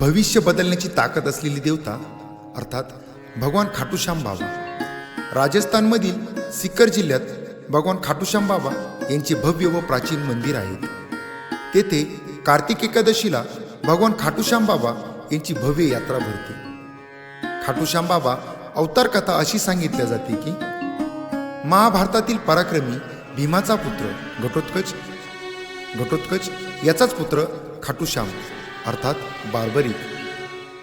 भविष्य बदलण्याची ताकद असलेली देवता अर्थात भगवान खाटूश्याम बाबा. राजस्थानमधील सिक्कर जिल्ह्यात भगवान खाटूश्याम बाबा यांचे भव्य व प्राचीन मंदिर आहेत तेथे कार्तिक एकादशीला भगवान खाटूश्याम बाबा यांची भव्य यात्रा भरते. खाटूश्याम बाबा अवतार कथा अशी सांगितल्या जाते की महाभारतातील पराक्रमी भीमाचा पुत्र घटोत्कच घटोत्कच याचाच पुत्र खाटूश्याम. अर्थात बार्बरिक.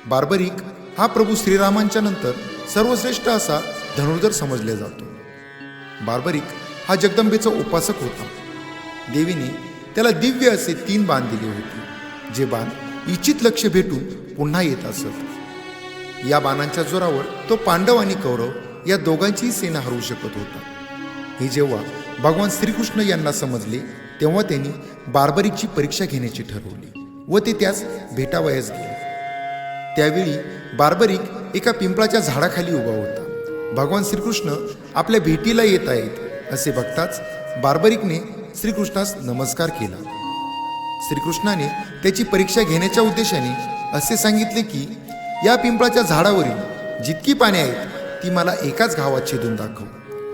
बार्बरिक हा प्रभू श्रीरामांच्या नंतर सर्वश्रेष्ठ असा धनुर्धर समजला जातो. बार्बरिक हा जगदंबेचा उपासक होता. देवीने त्याला दिव्य असे तीन बाण दिले होते जे बाण इच्छित लक्ष भेटून पुन्हा येत असत. या बाणांच्या जोरावर तो पांडव आणि कौरव या दोघांचीही सेना हरवू शकत होता. हे जेव्हा भगवान श्रीकृष्ण यांना समजले तेव्हा त्यांनी बार्बरिकची परीक्षा घेण्याची ठरवली. व ते त्यास भेटावयास गेले. त्यावेळी बार्बरिक एका पिंपळाच्या झाडाखाली उभा होता. भगवान श्रीकृष्ण आपल्या भेटीला येत आहेत असे बघताच बार्बरिकने श्रीकृष्णास नमस्कार केला. श्रीकृष्णाने त्याची परीक्षा घेण्याच्या उद्देशाने असे सांगितले की या पिंपळाच्या झाडावरील जितकी पाने आहेत ती मला एकाच घावात छेदून दाखव.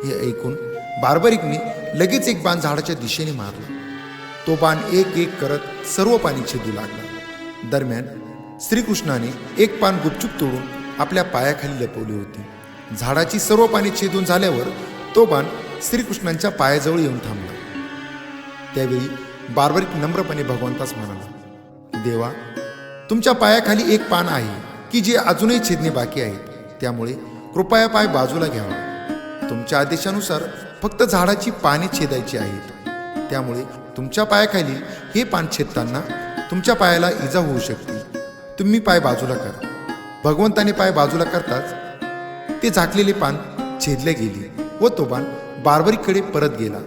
हे ऐकून बार्बरिकने लगेच एक बाण झाडाच्या दिशेने मारला. तो बाण एक एक करत सर्व पाणी छेदू लागला. दरम्यान श्रीकृष्णाने एक पान गुपचूप तोडून आपल्या पायाखाली लपवली होती. झाडाची सर्व पाने छेदून झाल्यावर तो बाण श्रीकृष्णांच्या पायाजवळ येऊन थांबला. त्यावेळी बार्बरिक नम्रपणे भगवंतास म्हणाला देवा तुमच्या पायाखाली एक पान आहे की जे अजूनही छेदणे बाकी आहेत त्यामुळे कृपया पाय बाजूला घ्यावा. तुमच्या आदेशानुसार फक्त झाडाची पाने छेदायची आहेत. त्यामुळे तुमच्या पायाखाली हे पान छेदताना तुमच्या पायाला इजा होऊ शकते. तुम्ही पाय बाजूला करा. भगवंताने पाय बाजूला करताच ते झाकलेले पान छेदले गेले व तो बाण बार्बरीकडे परत गेला.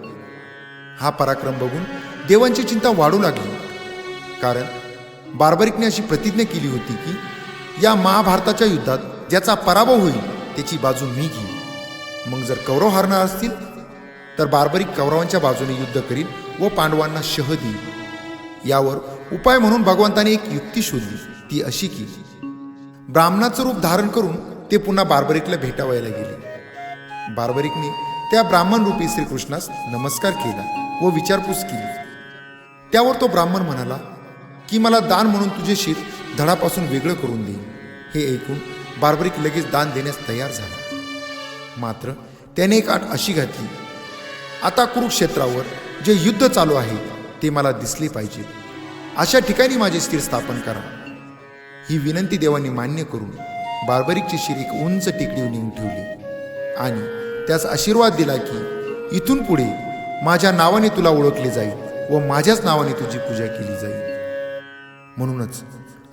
हा पराक्रम बघून देवांची चिंता वाढू लागली. कारण बार्बरिकने अशी प्रतिज्ञा केली होती की या महाभारताच्या युद्धात ज्याचा पराभव होईल त्याची बाजू मी घेईन. मग जर कौरव हारणार असतील तर बार्बरिक कौरवांच्या बाजूने युद्ध करील व पांडवांना शह देईल यावर उपाय म्हणून भगवंताने एक युक्ती शोधली. ती अशी की ब्राह्मणाचं रूप धारण करून ते पुन्हा बार्बरिकला भेटावायला गेले. बार्बरिकने त्या ब्राह्मण रूपी श्रीकृष्णास नमस्कार केला व विचारपूस केली. त्यावर तो ब्राह्मण म्हणाला की मला दान म्हणून तुझे शीत धडापासून वेगळं करून देईल हे ऐकून बार्बरिक लगेच दान देण्यास तयार झाला. मात्र त्याने एक आठ अशी घातली. आता कुरुक्षेत्रावर जे युद्ध चालू आहे ते मला दिसले पाहिजे. अशा ठिकाणी माझे स्थिर स्थापन करा. ही विनंती देवाने मान्य करून बार्बरिकची शिर एक उंच टेकडीवर नेऊन ठेवली आणि त्यास आशीर्वाद दिला की इथून पुढे माझ्या नावाने तुला ओळखले जाईल व माझ्याच नावाने तुझी पूजा केली जाईल. म्हणूनच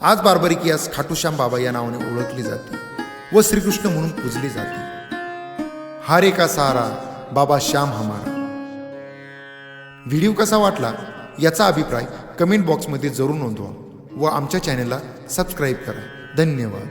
आज बार्बरिक यास खाटूश्याम बाबा या नावाने ओळखले जाते व श्रीकृष्ण म्हणून पूजले जाते. हारे का सारा बाबा श्याम हमारा. व्हिडिओ कसा वाटला याचा अभिप्राय कमेंट बॉक्समध्ये जरूर नोंदवा व आमच्या चॅनलला सबस्क्राईब करा. धन्यवाद.